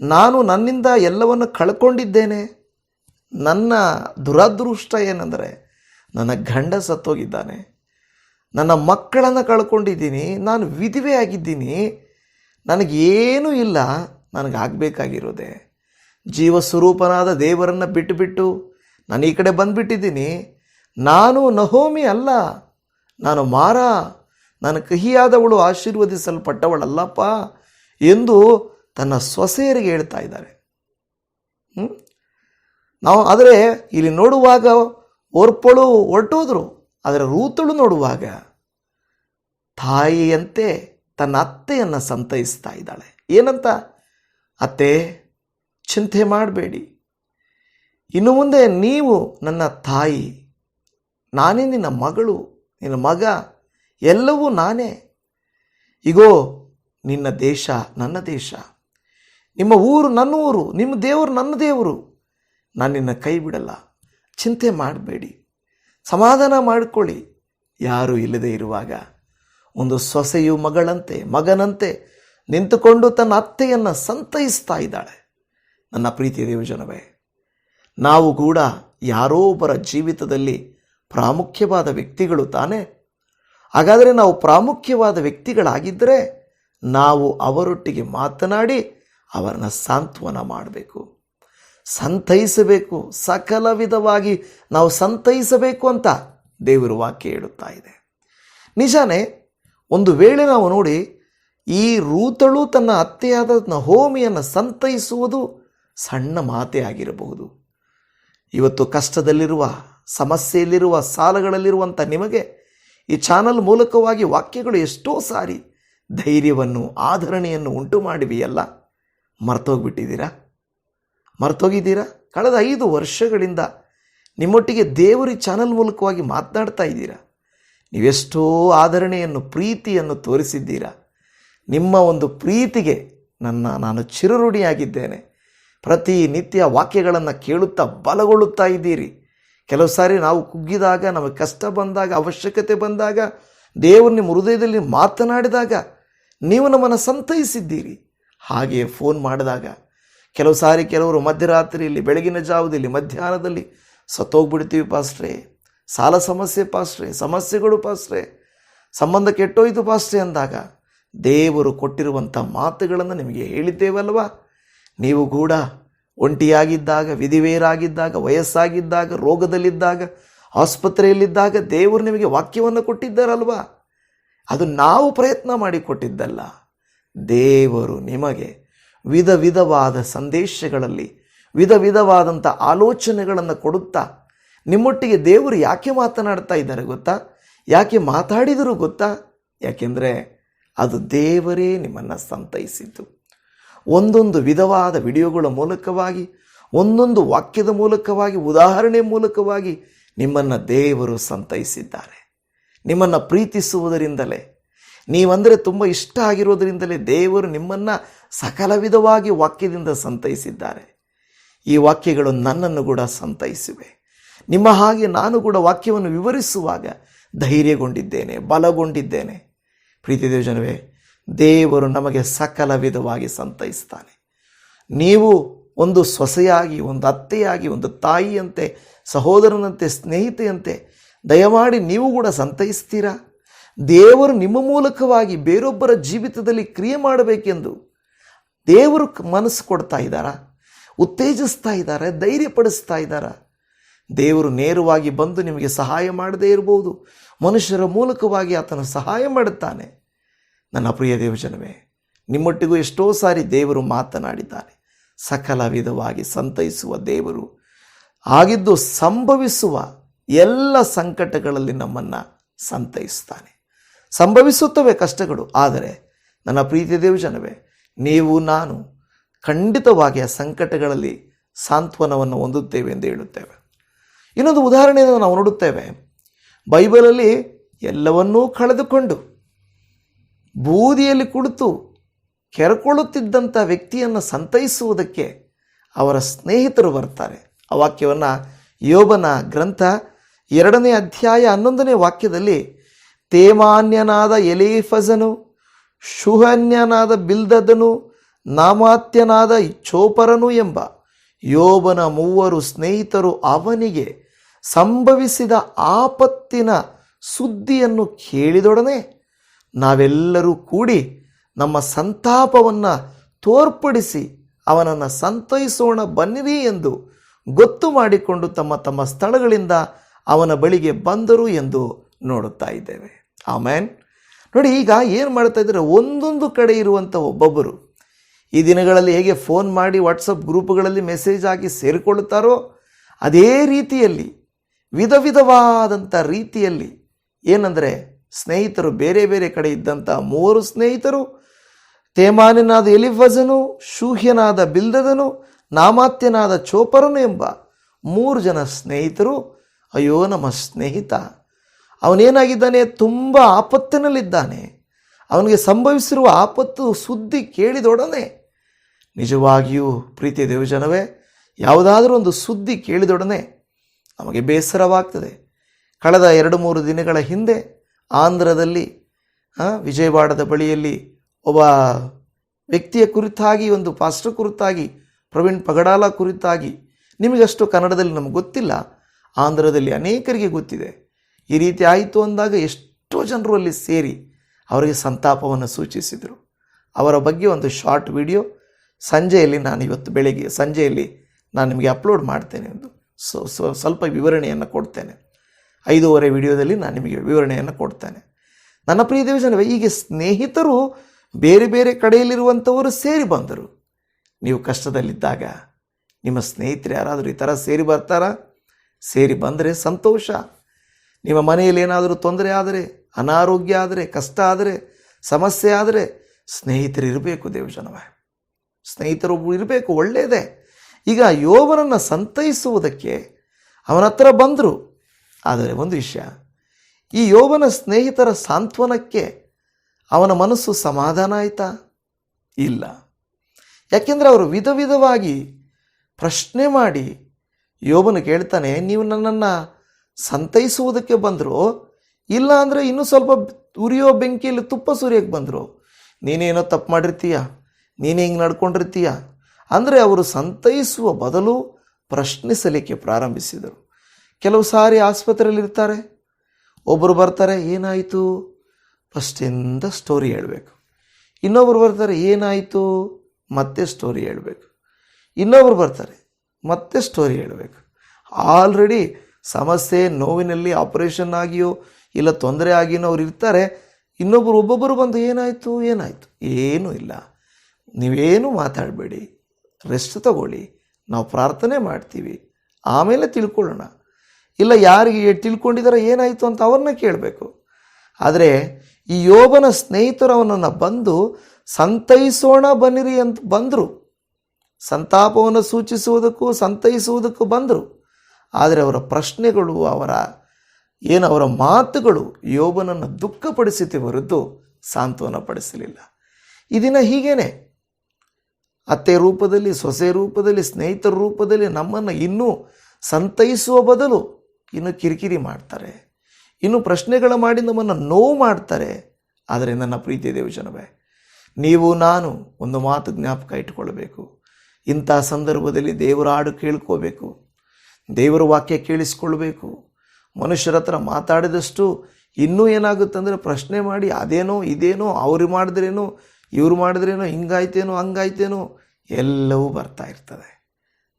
ನಾನು ನನ್ನಿಂದ ಎಲ್ಲವನ್ನು ಕಳ್ಕೊಂಡಿದ್ದೇನೆ. ನನ್ನ ದುರದೃಷ್ಟ ಏನಂದರೆ, ನನ್ನ ಗಂಡ ಸತ್ತೋಗಿದ್ದಾನೆ. ನನ್ನ ಮಕ್ಕಳನ್ನು ಕಳ್ಕೊಂಡಿದ್ದೀನಿ. ನಾನು ವಿಧವೆ ಆಗಿದ್ದೀನಿ. ನನಗೇನೂ ಇಲ್ಲ. ನನಗಾಗಬೇಕಾಗಿರೋದೆ. ಜೀವ ಸ್ವರೂಪನಾದ ದೇವರನ್ನು ಬಿಟ್ಟುಬಿಟ್ಟು ನಾನು ಈ ಕಡೆ ಬಂದುಬಿಟ್ಟಿದ್ದೀನಿ. ನಾನು ನಹೋಮಿ ಅಲ್ಲ. ನಾನು ಮಾರ, ನಾನು ಕಹಿಯಾದವಳು ಆಶೀರ್ವದಿಸಲ್ಪಟ್ಟವಳಲ್ಲಪ್ಪ ಎಂದು ತನ್ನ ಸೊಸೆಯರಿಗೆ ಹೇಳ್ತಾ ಇದ್ದಾರೆ. ನಾವು ಆದರೆ ಇಲ್ಲಿ ನೋಡುವಾಗ ಓರ್ಪಳು ಹೊರಟೋದ್ರು, ಆದರೆ ರೂತಳು ನೋಡುವಾಗ ತಾಯಿಯಂತೆ ತನ್ನ ಅತ್ತೆಯನ್ನು ಸಂತೈಸ್ತಾ ಇದ್ದಾಳೆ. ಏನಂತ? ಅತ್ತೆ, ಚಿಂತೆ ಮಾಡಬೇಡಿ. ಇನ್ನು ಮುಂದೆ ನೀವು ನನ್ನ ತಾಯಿ, ನಾನೇ ನಿನ್ನ ಮಗಳು. ನಿನ್ನ ಮಗ, ಎಲ್ಲವೂ ನಾನೇ. ಇಗೋ, ನಿನ್ನ ದೇಶ ನನ್ನ ದೇಶ. ನಿಮ್ಮ ಊರು ನನ್ನ ಊರು, ನಿಮ್ಮ ದೇವರು ನನ್ನ ದೇವರು. ನಾನು ನಿನ್ನ ಕೈ ಬಿಡಲ್ಲ. ಚಿಂತೆ ಮಾಡಬೇಡಿ. ಸಮಾಧಾನ ಮಾಡಿಕೊಳ್ಳಿ. ಯಾರೂ ಇಲ್ಲದೆ ಇರುವಾಗ ಒಂದು ಸೊಸೆಯು ಮಗಳಂತೆ, ಮಗನಂತೆ ನಿಂತುಕೊಂಡು ತನ್ನ ಅತ್ತೆಯನ್ನು ಸಂತೈಸ್ತಾ ಇದ್ದಾಳೆ. ನನ್ನ ಪ್ರೀತಿಯ ದೇವಜನವೇ, ನಾವು ಕೂಡ ಯಾರೋ ಒಬ್ಬರ ಜೀವಿತದಲ್ಲಿ ಪ್ರಾಮುಖ್ಯವಾದ ವ್ಯಕ್ತಿಗಳು ತಾನೇ. ಹಾಗಾದರೆ ನಾವು ಪ್ರಾಮುಖ್ಯವಾದ ವ್ಯಕ್ತಿಗಳಾಗಿದ್ದರೆ ನಾವು ಅವರೊಟ್ಟಿಗೆ ಮಾತನಾಡಿ ಅವರನ್ನು ಸಾಂತ್ವನ ಮಾಡಬೇಕು. ಸಂತೈಸಬೇಕು ಸಕಲ ವಿಧವಾಗಿ ನಾವು ಸಂತೈಸಬೇಕು ಅಂತ ದೇವರು ವಾಕ್ಯ ಹೇಳುತ್ತಾ ಇದೆ. ನಿಜಾನೇ, ಒಂದು ವೇಳೆ ನಾವು ನೋಡಿ ಈ ರೂತಳು ತನ್ನ ಅತ್ತೆಯಾದ ಹೋಮಿಯನ್ನು ಸಂತೈಸುವುದು ಸಣ್ಣ ಮಾತೆಯಾಗಿರಬಹುದು ಇವತ್ತು ಕಷ್ಟದಲ್ಲಿರುವ ಸಮಸ್ಯೆಯಲ್ಲಿರುವ ಸಾಲಗಳಲ್ಲಿರುವಂಥ ನಿಮಗೆ ಈ ಚಾನಲ್ ಮೂಲಕವಾಗಿ ವಾಕ್ಯಗಳು ಎಷ್ಟೋ ಸಾರಿ ಧೈರ್ಯವನ್ನು, ಆಧರಣೆಯನ್ನು ಉಂಟು ಮಾಡಿವೆಯಲ್ಲ. ಮರ್ತೋಗ್ಬಿಟ್ಟಿದ್ದೀರಾ? ಮರ್ತೋಗಿದ್ದೀರಾ? ಕಳೆದ ಐದು ವರ್ಷಗಳಿಂದ ನಿಮ್ಮೊಟ್ಟಿಗೆ ದೇವರಿ ಚಾನಲ್ ಮೂಲಕವಾಗಿ ಮಾತನಾಡ್ತಾ ಇದ್ದೀರಾ? ನೀವೆಷ್ಟೋ ಆಧರಣೆಯನ್ನು, ಪ್ರೀತಿಯನ್ನು ತೋರಿಸಿದ್ದೀರಾ? ನಿಮ್ಮ ಒಂದು ಪ್ರೀತಿಗೆ ನನ್ನ, ನಾನು ಚಿರಋಣಿಯಾಗಿದ್ದೇನೆ. ಪ್ರತಿನಿತ್ಯ ವಾಕ್ಯಗಳನ್ನು ಕೇಳುತ್ತಾ ಬಲಗೊಳ್ಳುತ್ತಾ ಇದ್ದೀರಿ. ಕೆಲವು ಸಾರಿ ನಾವು ಕುಗ್ಗಿದಾಗ, ನಮಗೆ ಕಷ್ಟ ಬಂದಾಗ, ಅವಶ್ಯಕತೆ ಬಂದಾಗ, ದೇವರು ನಿಮ್ಮ ಹೃದಯದಲ್ಲಿ ಮಾತನಾಡಿದಾಗ ನೀವು ನಮ್ಮನ್ನು ಸಂತೈಸಿದ್ದೀರಿ. ಹಾಗೆಯೇ ಫೋನ್ ಮಾಡಿದಾಗ, ಕೆಲವು ಸಾರಿ ಕೆಲವರು ಮಧ್ಯರಾತ್ರಿಯಲ್ಲಿ, ಬೆಳಗಿನ ಜಾವದಲ್ಲಿ, ಮಧ್ಯಾಹ್ನದಲ್ಲಿ ಸತ್ತೋಗ್ಬಿಡ್ತೀವಿ ಪಾಸ್ಟ್ರೆ. ಸಾಲ ಸಮಸ್ಯೆ ಪಾಸ್ಟ್ರೆ, ಸಮಸ್ಯೆಗಳು ಪಾಸ್ಟ್ರೆ. ಸಂಬಂಧ ಕೆಟ್ಟೋಯ್ತು ಪಾಸ್ಟ್ರೆ ಅಂದಾಗ, ದೇವರು ಕೊಟ್ಟಿರುವಂಥ ಮಾತುಗಳನ್ನು ನಿಮಗೆ ಹೇಳಿದ್ದೇವಲ್ವಾ? ನೀವು ಕೂಡ ಒಂಟಿಯಾಗಿದ್ದಾಗ, ವಿಧಿವೇರಾಗಿದ್ದಾಗ, ವಯಸ್ಸಾಗಿದ್ದಾಗ, ರೋಗದಲ್ಲಿದ್ದಾಗ, ಆಸ್ಪತ್ರೆಯಲ್ಲಿದ್ದಾಗ ದೇವರು ನಿಮಗೆ ವಾಕ್ಯವನ್ನು ಕೊಟ್ಟಿದ್ದಾರಲ್ವಾ? ಅದು ನಾವು ಪ್ರಯತ್ನ ಮಾಡಿ ಕೊಟ್ಟಿದ್ದಲ್ಲ ದೇವರು ನಿಮಗೆ ವಿಧ ವಿಧವಾದ ಸಂದೇಶಗಳಲ್ಲಿ ವಿಧ ವಿಧವಾದಂಥ ಆಲೋಚನೆಗಳನ್ನು ಕೊಡುತ್ತಾ, ನಿಮ್ಮೊಟ್ಟಿಗೆ ದೇವರು ಯಾಕೆ ಮಾತನಾಡ್ತಾ ಇದ್ದಾರೆ ಗೊತ್ತಾ? ಯಾಕೆ ಮಾತಾಡಿದರೂ ಗೊತ್ತಾ? ಯಾಕೆಂದರೆ ಅದು ದೇವರೇ ನಿಮ್ಮನ್ನು ಸಂತೈಸಿದ್ದು ಒಂದೊಂದು ವಿಧವಾದ ವಿಡಿಯೋಗಳ ಮೂಲಕವಾಗಿ, ಒಂದೊಂದು ವಾಕ್ಯದ ಮೂಲಕವಾಗಿ, ಉದಾಹರಣೆ ಮೂಲಕವಾಗಿ ನಿಮ್ಮನ್ನು ದೇವರು ಸಂತೈಸಿದ್ದಾರೆ. ನಿಮ್ಮನ್ನು ಪ್ರೀತಿಸುವುದರಿಂದಲೇ. ನೀವಂದರೆ ತುಂಬ ಇಷ್ಟ ಆಗಿರೋದರಿಂದಲೇ ದೇವರು ನಿಮ್ಮನ್ನು ಸಕಲ ವಿಧವಾಗಿ ವಾಕ್ಯದಿಂದ ಸಂತೈಸಿದ್ದಾರೆ. ಈ ವಾಕ್ಯಗಳು ನನ್ನನ್ನು ಕೂಡ ಸಂತೈಸಿವೆ. ನಿಮ್ಮ ಹಾಗೆ ನಾನು ಕೂಡ ವಾಕ್ಯವನ್ನು ವಿವರಿಸುವಾಗ ಧೈರ್ಯಗೊಂಡಿದ್ದೇನೆ, ಬಲಗೊಂಡಿದ್ದೇನೆ. ಪ್ರೀತಿ ದೇವಜನವೇ ದೇವರು ನಮಗೆ ಸಕಲ ವಿಧವಾಗಿ ಸಂತೈಸ್ತಾನೆ. ನೀವು ಒಂದು ಸೊಸೆಯಾಗಿ, ಒಂದು ಅತ್ತೆಯಾಗಿ, ಒಂದು ತಾಯಿಯಂತೆ, ಸಹೋದರನಂತೆ, ಸ್ನೇಹಿತೆಯಂತೆ, ದಯಮಾಡಿ ನೀವು ಕೂಡ ಸಂತೈಸ್ತೀರಾ? ದೇವರು ನಿಮ್ಮ ಮೂಲಕವಾಗಿ ಬೇರೊಬ್ಬರ ಜೀವಿತದಲ್ಲಿ ಕ್ರಿಯೆ ಮಾಡಬೇಕೆಂದು ದೇವರು ಮನಸ್ಸು ಕೊಡ್ತಾ ಇದ್ದಾರಾ? ಉತ್ತೇಜಿಸ್ತಾ ಇದ್ದಾರೆ? ಧೈರ್ಯಪಡಿಸ್ತಾ ಇದ್ದಾರಾ? ದೇವರು ನೇರವಾಗಿ ಬಂದು ನಿಮಗೆ ಸಹಾಯ ಮಾಡದೇ ಇರಬಹುದು ಮನುಷ್ಯರ ಮೂಲಕವಾಗಿ ಆತನ ಸಹಾಯ ಮಾಡುತ್ತಾನೆ. ನನ್ನ ಪ್ರಿಯ ದೇವಜನವೇ, ನಿಮ್ಮೊಟ್ಟಿಗೂ ಎಷ್ಟೋ ಸಾರಿ ದೇವರು ಮಾತನಾಡಿದ್ದಾನೆ. ಸಕಲ ವಿಧವಾಗಿ ಸಂತೈಸುವ ದೇವರು, ಆಗಿದ್ದು ಸಂಭವಿಸುವ ಎಲ್ಲ ಸಂಕಟಗಳಲ್ಲಿ ನಮ್ಮನ್ನು ಸಂತೈಸ್ತಾನೆ ಸಂಭವಿಸುತ್ತವೆ ಕಷ್ಟಗಳು, ಆದರೆ ನನ್ನ ಪ್ರೀತಿಯ ದೇವಜನವೇ, ನೀವು, ನಾನು ಖಂಡಿತವಾಗಿ ಆ ಸಂಕಟಗಳಲ್ಲಿ ಸಾಂತ್ವನವನ್ನು ಹೊಂದುತ್ತೇವೆ ಎಂದು ಹೇಳುತ್ತೇವೆ. ಇನ್ನೊಂದು ಉದಾಹರಣೆಯನ್ನು ನಾವು ನೋಡುತ್ತೇವೆ. ಬೈಬಲಲ್ಲಿ ಎಲ್ಲವನ್ನೂ ಕಳೆದುಕೊಂಡು ಬೂದಿಯಲ್ಲಿ ಕುಳಿತು ಕೆರಕೊಳ್ಳುತ್ತಿದ್ದಂಥ ವ್ಯಕ್ತಿಯನ್ನು ಸಂತೈಸುವುದಕ್ಕೆ ಅವರ ಸ್ನೇಹಿತರು ಬರ್ತಾರೆ. ಆ ವಾಕ್ಯವನ್ನು ಯೋಬನ ಗ್ರಂಥ ಎರಡನೇ ಅಧ್ಯಾಯ ಹನ್ನೊಂದನೇ ವಾಕ್ಯದಲ್ಲಿ ತೇಮಾನ್ಯನಾದ ಎಲೀಫಜನು ಶುಹನ್ಯನಾದ ಬಿಲ್ದದನು, ನಾಮಾತ್ಯನಾದ ಚೋಪರನು ಎಂಬ ಯೋಬನ ಮೂವರು ಸ್ನೇಹಿತರು ಅವನಿಗೆ ಸಂಭವಿಸಿದ ಆಪತ್ತಿನ ಸುದ್ದಿಯನ್ನು ಕೇಳಿದೊಡನೆ ನಾವೆಲ್ಲರೂ ಕೂಡಿ ನಮ್ಮ ಸಂತಾಪವನ್ನು ತೋರ್ಪಡಿಸಿ ಅವನನ್ನು ಸಂತೈಸೋಣ ಬನ್ನಿರಿ ಎಂದು ಗೊತ್ತು ಮಾಡಿಕೊಂಡು ತಮ್ಮ ತಮ್ಮ ಸ್ಥಳಗಳಿಂದ ಅವನ ಬಳಿಗೆ ಬಂದರು ಎಂದು ನೋಡುತ್ತಾ ಇದ್ದೇವೆ. ಆಮೇನ್. ನೋಡಿ, ಈಗ ಏನು ಮಾಡ್ತಾ ಇದ್ದಾರೆ? ಒಂದೊಂದು ಕಡೆ ಇರುವಂಥ ಒಬ್ಬೊಬ್ಬರು. ಈ ದಿನಗಳಲ್ಲಿ ಹೇಗೆ ಫೋನ್ ಮಾಡಿ ವಾಟ್ಸಪ್ ಗ್ರೂಪ್ಗಳಲ್ಲಿ ಮೆಸೇಜ್ ಹಾಕಿ ಸೇರಿಕೊಳ್ಳುತ್ತಾರೋ ಅದೇ ರೀತಿಯಲ್ಲಿ ವಿಧ ವಿಧವಾದಂಥ ರೀತಿಯಲ್ಲಿ ಏನಂದರೆ ಸ್ನೇಹಿತರು ಬೇರೆ ಬೇರೆ ಕಡೆ ಇದ್ದಂಥ ಮೂವರು ಸ್ನೇಹಿತರು, ತೇಮಾನಿನಾದ ಎಲಿಫಜನು, ಶೂಹ್ಯನಾದ ಬಿಲ್ದದನು, ನಾಮಾತ್ಯನಾದ ಚೋಪರನು ಎಂಬ ಮೂರು ಜನ ಸ್ನೇಹಿತರು, ಅಯ್ಯೋ ನಮ್ಮ ಸ್ನೇಹಿತ, ಅವನೇನಾಗಿದ್ದಾನೆ? ತುಂಬ ಆಪತ್ತಿನಲ್ಲಿದ್ದಾನೆ. ಅವನಿಗೆ ಸಂಭವಿಸಿರುವ ಆಪತ್ತು ಸುದ್ದಿ ಕೇಳಿದೊಡನೆ. ನಿಜವಾಗಿಯೂ ಪ್ರೀತಿಯ ದೇವಜನವೇ, ಯಾವುದಾದರೂ ಒಂದು ಸುದ್ದಿ ಕೇಳಿದೊಡನೆ ನಮಗೆ ಬೇಸರವಾಗ್ತದೆ. ಕಳೆದ ಎರಡು ಮೂರು ದಿನಗಳ ಹಿಂದೆ ಆಂಧ್ರದಲ್ಲಿ ವಿಜಯವಾಡದ ಬಳಿಯಲ್ಲಿ ಒಬ್ಬ ವ್ಯಕ್ತಿಯ ಕುರಿತಾಗಿ, ಒಂದು ಪಾಸ್ಟರ್ ಕುರಿತಾಗಿ, ಪ್ರವೀಣ್ ಪಗಡಾಲ ಕುರಿತಾಗಿ, ನಿಮಗಷ್ಟು ಕನ್ನಡದಲ್ಲಿ ನಮಗೆ ಗೊತ್ತಿಲ್ಲ. ಆಂಧ್ರದಲ್ಲಿ ಅನೇಕರಿಗೆ ಗೊತ್ತಿದೆ. ಈ ರೀತಿ ಆಯಿತು ಅಂದಾಗ ಎಷ್ಟೋ ಜನರು ಅಲ್ಲಿ ಸೇರಿ ಅವರಿಗೆ ಸಂತಾಪವನ್ನು ಸೂಚಿಸಿದರು. ಅವರ ಬಗ್ಗೆ ಒಂದು ಶಾರ್ಟ್ ವಿಡಿಯೋ. ಸಂಜೆಯಲ್ಲಿ ನಾನು ಇವತ್ತು ಬೆಳಗ್ಗೆ, ಸಂಜೆಯಲ್ಲಿ ನಾನು ನಿಮಗೆ ಅಪ್ಲೋಡ್ ಮಾಡ್ತೇನೆ ಎಂದು. ಸ್ವಲ್ಪ ವಿವರಣೆಯನ್ನು ಕೊಡ್ತೇನೆ. ಐದೂವರೆ ವಿಡಿಯೋದಲ್ಲಿ ನಾನು ನಿಮಗೆ ವಿವರಣೆಯನ್ನು ಕೊಡ್ತೇನೆ. ನನ್ನ ಪ್ರಿಯ ದೇವಜನವೇ, ಹೀಗೆ ಸ್ನೇಹಿತರು ಬೇರೆ ಬೇರೆ ಕಡೆಯಲ್ಲಿರುವಂಥವರು ಸೇರಿ ಬಂದರು. ನೀವು ಕಷ್ಟದಲ್ಲಿದ್ದಾಗ ನಿಮ್ಮ ಸ್ನೇಹಿತರು ಯಾರಾದರೂ ಈ ಥರ ಸೇರಿ ಬರ್ತಾರಾ? ಸೇರಿ ಬಂದರೆ ಸಂತೋಷ. ನಿಮ್ಮ ಮನೆಯಲ್ಲಿ ಏನಾದರೂ ತೊಂದರೆ ಆದರೆ, ಅನಾರೋಗ್ಯ ಆದರೆ, ಕಷ್ಟ ಆದರೆ, ಸಮಸ್ಯೆ ಆದರೆ ಸ್ನೇಹಿತರು ಇರಬೇಕು ದೇವಜನವೇ. ಸ್ನೇಹಿತರು ಇರಬೇಕು ಒಳ್ಳೆಯದೇ ಈಗ ಯೋವನನ್ನು ಸಂತೈಸುವುದಕ್ಕೆ ಅವನ ಹತ್ರ ಬಂದರು. ಆದರೆ ಒಂದು ವಿಷಯ. ಈ ಯೋಬನ ಸ್ನೇಹಿತರ ಸಾಂತ್ವನಕ್ಕೆ ಅವನ ಮನಸ್ಸು ಸಮಾಧಾನ ಆಯಿತಾ? ಇಲ್ಲ. ಯಾಕೆಂದರೆ ಅವರು ವಿಧ ವಿಧವಾಗಿ ಪ್ರಶ್ನೆ ಮಾಡಿ ಯೋಬನು ಕೇಳ್ತಾನೆ, ನೀವು ನನ್ನನ್ನು ಸಂತೈಸುವುದಕ್ಕೆ ಬಂದರು? ಇಲ್ಲ ಅಂದರೆ ಇನ್ನೂ ಸ್ವಲ್ಪ ಉರಿಯೋ ಬೆಂಕಿಯಲ್ಲಿ ತುಪ್ಪ ಸುರಿಯೋಕ್ಕೆ ಬಂದರು? ನೀನೇನೋ ತಪ್ಪು ಮಾಡಿರ್ತೀಯ? ನೀನೇ ಹಿಂಗೆ ನಡ್ಕೊಂಡಿರ್ತೀಯ? ಅಂದರೆ ಅವರು ಸಂತೈಸುವ ಬದಲು ಪ್ರಶ್ನಿಸಲಿಕ್ಕೆ ಪ್ರಾರಂಭಿಸಿದರು. ಕೆಲವು ಸಾರಿ ಆಸ್ಪತ್ರೆಯಲ್ಲಿ ಇರ್ತಾರೆ ಒಬ್ಬರು ಬರ್ತಾರೆ, ಏನಾಯಿತು? ಫಸ್ಟಿಂದ ಸ್ಟೋರಿ ಹೇಳಬೇಕು. ಇನ್ನೊಬ್ರು ಬರ್ತಾರೆ, ಏನಾಯಿತು? ಮತ್ತೆ ಸ್ಟೋರಿ ಹೇಳಬೇಕು. ಇನ್ನೊಬ್ರು ಬರ್ತಾರೆ, ಮತ್ತೆ ಸ್ಟೋರಿ ಹೇಳಬೇಕು. ಆಲ್ರೆಡಿ ಸಮಸ್ಯೆ, ನೋವಿನಲ್ಲಿ ಆಪರೇಷನ್ ಆಗಿಯೋ, ಇಲ್ಲ ತೊಂದರೆ ಆಗಿಯೋ ಅವ್ರು ಇರ್ತಾರೆ. ಇನ್ನೊಬ್ಬರು ಒಬ್ಬೊಬ್ಬರು ಬಂದು ಏನಾಯಿತು? ಏನಾಯಿತು? ಏನೂ ಇಲ್ಲ. ನೀವೇನು ಮಾತಾಡಬೇಡಿ. ರೆಸ್ಟ್ ತಗೊಳ್ಳಿ. ನಾವು ಪ್ರಾರ್ಥನೆ ಮಾಡ್ತೀವಿ. ಆಮೇಲೆ ತಿಳ್ಕೊಳ್ಳೋಣ. ಇಲ್ಲ ಯಾರಿಗೆ ತಿಳ್ಕೊಂಡಿದ್ದಾರೆ ಏನಾಯಿತು ಅಂತ ಅವ್ರನ್ನ ಕೇಳಬೇಕು. ಆದರೆ ಈ ಯೋಬನ ಸ್ನೇಹಿತರು ಅವನನ್ನು ಬಂದು, ಸಂತೈಸೋಣ ಬನ್ನಿರಿ ಅಂತ ಬಂದರು. ಸಂತಾಪವನ್ನು ಸೂಚಿಸುವುದಕ್ಕೂ, ಸಂತೈಸುವುದಕ್ಕೂ ಬಂದರು. ಆದರೆ ಅವರ ಪ್ರಶ್ನೆಗಳು, ಅವರ ಏನು ಅವರ ಮಾತುಗಳು ಯೋಬನನ್ನು ದುಃಖಪಡಿಸಿತು ಹೊರತು ಸಾಂತ್ವನ ಪಡಿಸಲಿಲ್ಲ. ಈ ದಿನ ಹೀಗೇನೆ. ಅತ್ತೆ ರೂಪದಲ್ಲಿ, ಸೊಸೆ ರೂಪದಲ್ಲಿ, ಸ್ನೇಹಿತರ ರೂಪದಲ್ಲಿ ನಮ್ಮನ್ನು ಇನ್ನೂ ಸಂತೈಸುವ ಬದಲು ಇನ್ನು ಕಿರಿಕಿರಿ ಮಾಡ್ತಾರೆ. ಇನ್ನು ಪ್ರಶ್ನೆಗಳ ಮಾಡಿ ನಮ್ಮನ್ನು ನೋವು ಮಾಡ್ತಾರೆ. ಆದರೆ ನನ್ನ ಪ್ರೀತಿ ದೇವಜನವೇ ನೀವು ನಾನು ಒಂದು ಮಾತು ಜ್ಞಾಪಕ ಇಟ್ಟುಕೊಳ್ಬೇಕು ಇಂಥ ಸಂದರ್ಭದಲ್ಲಿ ದೇವರ ಹಾಡು ಕೇಳ್ಕೋಬೇಕು. ದೇವರ ವಾಕ್ಯ ಕೇಳಿಸ್ಕೊಳ್ಬೇಕು ಮನುಷ್ಯರ ಹತ್ರ ಮಾತಾಡಿದಷ್ಟು ಇನ್ನೂ ಏನಾಗುತ್ತಂದರೆ ಪ್ರಶ್ನೆ ಮಾಡಿ ಅದೇನೋ ಇದೇನೋ ಅವ್ರು ಮಾಡಿದ್ರೇನೋ ಇವ್ರು ಮಾಡಿದ್ರೇನೋ ಹಿಂಗಾಯ್ತೇನೋ ಹಂಗಾಯ್ತೇನೋ ಎಲ್ಲವೂ ಬರ್ತಾ ಇರ್ತದೆ.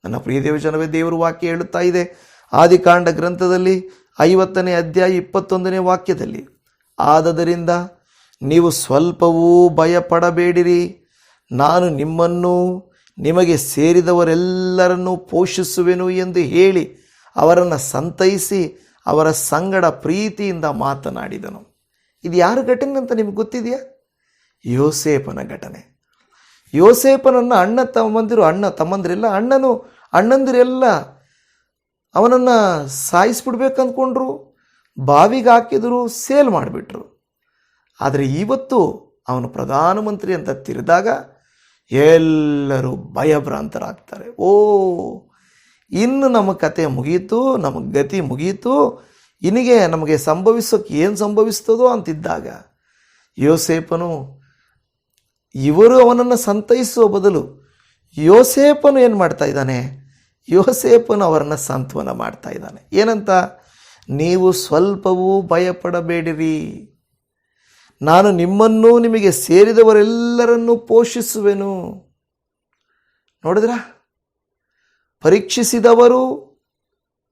ನನ್ನ ಪ್ರಿಯ ದೇವಜನವೇ ದೇವರ ವಾಕ್ಯ ಹೇಳುತ್ತಾ ಇದೆ. ಆದಿಕಾಂಡ ಗ್ರಂಥದಲ್ಲಿ ಐವತ್ತನೇ ಅಧ್ಯಾಯ ಇಪ್ಪತ್ತೊಂದನೇ ವಾಕ್ಯದಲ್ಲಿ, ಆದದರಿಂದ ನೀವು ಸ್ವಲ್ಪವೂ ಭಯಪಡಬೇಡಿರಿ. ನಾನು ನಿಮ್ಮನ್ನು, ನಿಮಗೆ ಸೇರಿದವರೆಲ್ಲರನ್ನೂ ಪೋಷಿಸುವೆನು ಎಂದು ಹೇಳಿ ಅವರನ್ನು ಸಂತೈಸಿ ಅವರ ಸಂಗಡ ಪ್ರೀತಿಯಿಂದ ಮಾತನಾಡಿದನು. ಇದು ಯಾರ ಘಟನೆ ಅಂತ ನಿಮ್ಗೆ ಗೊತ್ತಿದೆಯಾ? ಯೋಸೇಪನ ಘಟನೆ. ಯೋಸೇಪನನ್ನು ಅಣ್ಣ ತಮ್ಮಂದಿರು, ಅಣ್ಣ ತಮ್ಮಂದಿರೆಲ್ಲ, ಅಣ್ಣನು, ಅಣ್ಣಂದಿರೆಲ್ಲ ಅವನನ್ನು ಸಾಯಿಸ್ಬಿಡ್ಬೇಕು ಅಂದ್ಕೊಂಡ್ರು ಬಾವಿಗೆ ಹಾಕಿದ್ರು, ಸೇಲ್ ಮಾಡಿಬಿಟ್ರು. ಆದರೆ ಇವತ್ತು ಅವನು ಪ್ರಧಾನಮಂತ್ರಿ ಅಂತ ತಿರಿದಾಗ ಎಲ್ಲರೂ ಭಯಭ್ರಾಂತರಾಗ್ತಾರೆ. ಓ, ಇನ್ನು ನಮ್ಮ ಕತೆ ಮುಗೀತು ನಮ್ಮ ಗತಿ ಮುಗೀತು, ಇನಿಗೆ ನಮಗೆ ಸಂಭವಿಸೋಕೆ ಏನು ಸಂಭವಿಸ್ತದೋ ಅಂತಿದ್ದಾಗ ಯೋಸೇಪನು ಇವರು ಅವನನ್ನು ಸಂತೈಸುವ ಬದಲು ಯೋಸೇಪನು ಏನು ಮಾಡ್ತಾ ಇದ್ದಾನೆ? ಯೋಸೇಪನು ಅವರನ್ನು ಸಾಂತ್ವನ ಮಾಡ್ತಾ ಇದ್ದಾನೆ. ಏನಂತ? ನೀವು ಸ್ವಲ್ಪವೂ ಭಯಪಡಬೇಡಿರಿ. ನಾನು ನಿಮ್ಮನ್ನು ನಿಮಗೆ ಸೇರಿದವರೆಲ್ಲರನ್ನೂ ಪೋಷಿಸುವೆನು. ನೋಡಿದ್ರ? ಪರೀಕ್ಷಿಸಿದವರು,